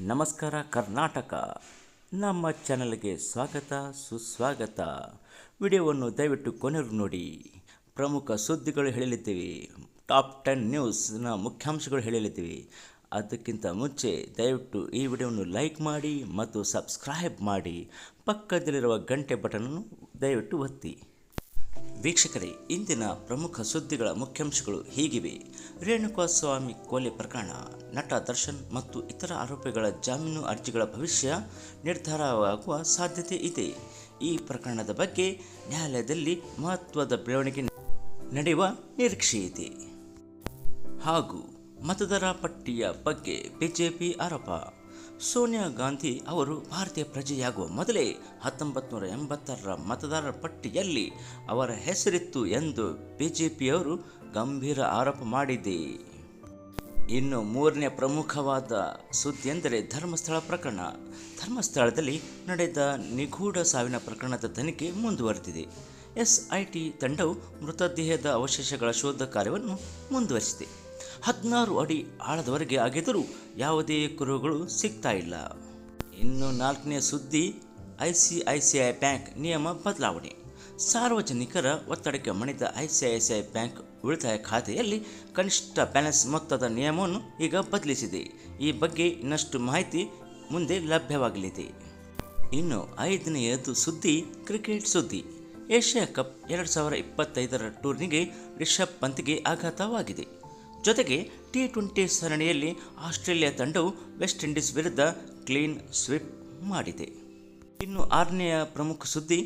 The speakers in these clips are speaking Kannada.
ನಮಸ್ಕಾರ ಕರ್ನಾಟಕ. ನಮ್ಮ ಚಾನಲ್ಗೆ ಸ್ವಾಗತ, ಸುಸ್ವಾಗತ. ವಿಡಿಯೋವನ್ನು ದಯವಿಟ್ಟು ಕೊನೆಗೂ ನೋಡಿ. ಪ್ರಮುಖ ಸುದ್ದಿಗಳು ಹೇಳಲಿದ್ದೀವಿ. ಟಾಪ್ ಟೆನ್ ನ್ಯೂಸ್ನ ಮುಖ್ಯಾಂಶಗಳು ಹೇಳಲಿದ್ದೀವಿ. ಅದಕ್ಕಿಂತ ಮುಂಚೆ ದಯವಿಟ್ಟು ಈ ವಿಡಿಯೋವನ್ನು ಲೈಕ್ ಮಾಡಿ ಮತ್ತು ಸಬ್ಸ್ಕ್ರೈಬ್ ಮಾಡಿ. ಪಕ್ಕದಲ್ಲಿರುವ ಗಂಟೆ ಬಟನನ್ನು ದಯವಿಟ್ಟು ಒತ್ತಿ. ವೀಕ್ಷಕರೇ, ಇಂದಿನ ಪ್ರಮುಖ ಸುದ್ದಿಗಳ ಮುಖ್ಯಾಂಶಗಳು ಹೀಗಿವೆ. ರೇಣುಕಾಸ್ವಾಮಿ ಕೊಲೆ ಪ್ರಕರಣ, ನಟ ದರ್ಶನ್ ಮತ್ತು ಇತರ ಆರೋಪಿಗಳ ಜಾಮೀನು ಅರ್ಜಿಗಳ ಭವಿಷ್ಯ ನಿರ್ಧಾರವಾಗುವ ಸಾಧ್ಯತೆ ಇದೆ. ಈ ಪ್ರಕರಣದ ಬಗ್ಗೆ ನ್ಯಾಯಾಲಯದಲ್ಲಿ ಮಹತ್ವದ ಬೆಳವಣಿಗೆ ನಡೆಯುವ ನಿರೀಕ್ಷೆ ಇದೆ. ಹಾಗೂ ಮತದಾರ ಪಟ್ಟಿಯ ಬಗ್ಗೆ ಬಿಜೆಪಿ ಆರೋಪ. ಸೋನಿಯಾ ಗಾಂಧಿ ಅವರು ಭಾರತೀಯ ಪ್ರಜೆಯಾಗುವ ಮೊದಲೇ ಹತ್ತೊಂಬತ್ತು ನೂರ ಎಂಬತ್ತರ ಮತದಾರರ ಪಟ್ಟಿಯಲ್ಲಿ ಅವರ ಹೆಸರಿತ್ತು ಎಂದು ಬಿಜೆಪಿಯವರು ಗಂಭೀರ ಆರೋಪ ಮಾಡಿದೆ. ಇನ್ನು ಮೂರನೇ ಪ್ರಮುಖವಾದ ಸುದ್ದಿ ಎಂದರೆ ಧರ್ಮಸ್ಥಳ ಪ್ರಕರಣ. ಧರ್ಮಸ್ಥಳದಲ್ಲಿ ನಡೆದ ನಿಗೂಢ ಸಾವಿನ ಪ್ರಕರಣದ ತನಿಖೆ ಮುಂದುವರೆದಿದೆ. ಎಸ್ಐಟಿ ತಂಡವು ಮೃತದೇಹದ ಅವಶೇಷಗಳ ಶೋಧ ಕಾರ್ಯವನ್ನು ಮುಂದುವರಿಸಿದೆ. ಹದಿನಾರು ಅಡಿ ಆಳದವರೆಗೆ ಆಗಿದ್ದರೂ ಯಾವುದೇ ಕುರುಗಳು ಸಿಗ್ತಾ ಇಲ್ಲ. ಇನ್ನು ನಾಲ್ಕನೇ ಸುದ್ದಿ, I C I C I bank ನಿಯಮ ಬದಲಾವಣೆ. ಸಾರ್ವಜನಿಕರ ಒತ್ತಡಕ್ಕೆ ಮಣಿದ I C I C I bank ಉಳಿತಾಯ ಖಾತೆಯಲ್ಲಿ ಕನಿಷ್ಠ ಬ್ಯಾಲೆನ್ಸ್ ಮೊತ್ತದ ನಿಯಮವನ್ನು ಈಗ ಬದಲಿಸಿದೆ. ಈ ಬಗ್ಗೆ ಇನ್ನಷ್ಟು ಮಾಹಿತಿ ಮುಂದೆ ಲಭ್ಯವಾಗಲಿದೆ. ಇನ್ನು ಐದನೆಯದು ಸುದ್ದಿ, ಕ್ರಿಕೆಟ್ ಸುದ್ದಿ. ಏಷ್ಯಾ ಕಪ್ ಎರಡು ಸಾವಿರ ಇಪ್ಪತ್ತೈದರ ಟೂರ್ನಿಗೆ ರಿಷಬ್ ಪಂತ್ಗೆ ಆಘಾತವಾಗಿದೆ. ಜೊತೆಗೆ ಟಿ ಟ್ವೆಂಟಿ ಸರಣಿಯಲ್ಲಿ ಆಸ್ಟ್ರೇಲಿಯಾ ತಂಡವು ವೆಸ್ಟ್ ಇಂಡೀಸ್ ವಿರುದ್ಧ ಕ್ಲೀನ್ ಸ್ವೀಪ್ ಮಾಡಿದೆ. ಇನ್ನು ಆರನೆಯ ಪ್ರಮುಖ ಸುದ್ದಿ,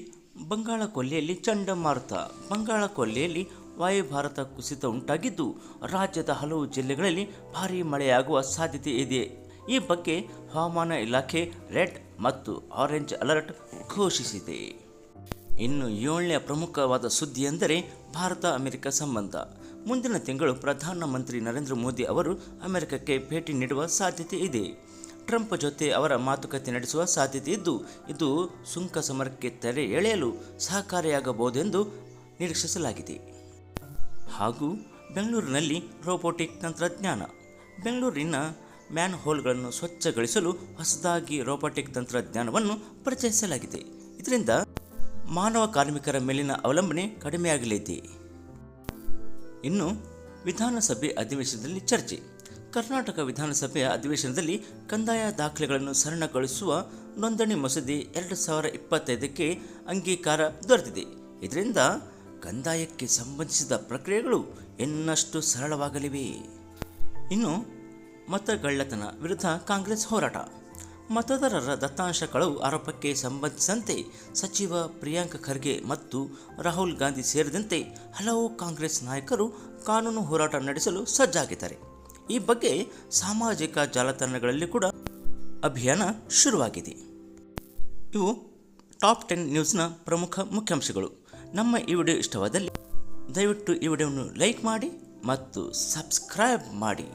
ಬಂಗಾಳ ಕೊಲ್ಲಿಯಲ್ಲಿ ಚಂಡಮಾರುತ. ಬಂಗಾಳ ಕೊಲ್ಲಿಯಲ್ಲಿ ವಾಯುಭಾರತ ಕುಸಿತ ಉಂಟಾಗಿದ್ದು, ರಾಜ್ಯದ ಹಲವು ಜಿಲ್ಲೆಗಳಲ್ಲಿ ಭಾರೀ ಮಳೆಯಾಗುವ ಸಾಧ್ಯತೆ ಇದೆ. ಈ ಬಗ್ಗೆ ಹವಾಮಾನ ಇಲಾಖೆ ರೆಡ್ ಮತ್ತು ಆರೆಂಜ್ ಅಲರ್ಟ್ ಘೋಷಿಸಿದೆ. ಇನ್ನು ಏಳನೇ ಪ್ರಮುಖವಾದ ಸುದ್ದಿ ಎಂದರೆ ಭಾರತ ಅಮೆರಿಕ ಸಂಬಂಧ. ಮುಂದಿನ ತಿಂಗಳು ಪ್ರಧಾನಮಂತ್ರಿ ನರೇಂದ್ರ ಮೋದಿ ಅವರು ಅಮೆರಿಕಕ್ಕೆ ಭೇಟಿ ನೀಡುವ ಸಾಧ್ಯತೆ ಇದೆ. ಟ್ರಂಪ್ ಜೊತೆ ಅವರ ಮಾತುಕತೆ ನಡೆಸುವ ಸಾಧ್ಯತೆ ಇದ್ದು, ಇದು ಸುಂಕ ಸಮರಕ್ಕೆ ತೆರೆ ಎಳೆಯಲು ಸಹಕಾರಿಯಾಗಬಹುದೆಂದು ನಿರೀಕ್ಷಿಸಲಾಗಿದೆ. ಹಾಗೂ ಬೆಂಗಳೂರಿನಲ್ಲಿ ರೋಬೋಟಿಕ್ ತಂತ್ರಜ್ಞಾನ. ಬೆಂಗಳೂರಿನ ಮ್ಯಾನ್ ಹೋಲ್ಗಳನ್ನು ಸ್ವಚ್ಛಗೊಳಿಸಲು ಹೊಸದಾಗಿ ರೋಬೋಟಿಕ್ ತಂತ್ರಜ್ಞಾನವನ್ನು ಪರಿಚಯಿಸಲಾಗಿದೆ. ಇದರಿಂದ ಮಾನವ ಕಾರ್ಮಿಕರ ಮೇಲಿನ ಅವಲಂಬನೆ ಕಡಿಮೆಯಾಗಲಿದೆ. ಇನ್ನು, ವಿಧಾನಸಭೆ ಅಧಿವೇಶನದಲ್ಲಿ ಚರ್ಚೆ. ಕರ್ನಾಟಕ ವಿಧಾನಸಭೆಯ ಅಧಿವೇಶನದಲ್ಲಿ ಕಂದಾಯ ದಾಖಲೆಗಳನ್ನು ಸರಳಗೊಳಿಸುವ ನೋಂದಣಿ ಮಸೂದೆ ಎರಡು ಸಾವಿರ ಇಪ್ಪತ್ತೈದಕ್ಕೆ ಅಂಗೀಕಾರ ದೊರೆತಿದೆ. ಇದರಿಂದ ಕಂದಾಯಕ್ಕೆ ಸಂಬಂಧಿಸಿದ ಪ್ರಕ್ರಿಯೆಗಳು ಇನ್ನಷ್ಟು ಸರಳವಾಗಲಿವೆ. ಇನ್ನು, ಮತಗಳ್ಳತನ ವಿರುದ್ಧ ಕಾಂಗ್ರೆಸ್ ಹೋರಾಟ. ಮತದಾರರ ದತ್ತಾಂಶ ಕಳವು ಆರೋಪಕ್ಕೆ ಸಂಬಂಧಿಸಿದಂತೆ ಸಚಿವ ಪ್ರಿಯಾಂಕ ಖರ್ಗೆ ಮತ್ತು ರಾಹುಲ್ ಗಾಂಧಿ ಸೇರಿದಂತೆ ಹಲವು ಕಾಂಗ್ರೆಸ್ ನಾಯಕರು ಕಾನೂನು ಹೋರಾಟ ನಡೆಸಲು ಸಜ್ಜಾಗಿದ್ದಾರೆ. ಈ ಬಗ್ಗೆ ಸಾಮಾಜಿಕ ಜಾಲತಾಣಗಳಲ್ಲಿ ಕೂಡ ಅಭಿಯಾನ ಶುರುವಾಗಿದೆ. ಇವು ಟಾಪ್ ಟೆನ್ ನ್ಯೂಸ್ನ ಪ್ರಮುಖ ಮುಖ್ಯಾಂಶಗಳು. ನಮ್ಮ ಈ ವಿಡಿಯೋ ಇಷ್ಟವಾದಲ್ಲಿ ದಯವಿಟ್ಟು ಈ ವಿಡಿಯೋವನ್ನು ಲೈಕ್ ಮಾಡಿ ಮತ್ತು ಸಬ್ಸ್ಕ್ರೈಬ್ ಮಾಡಿ.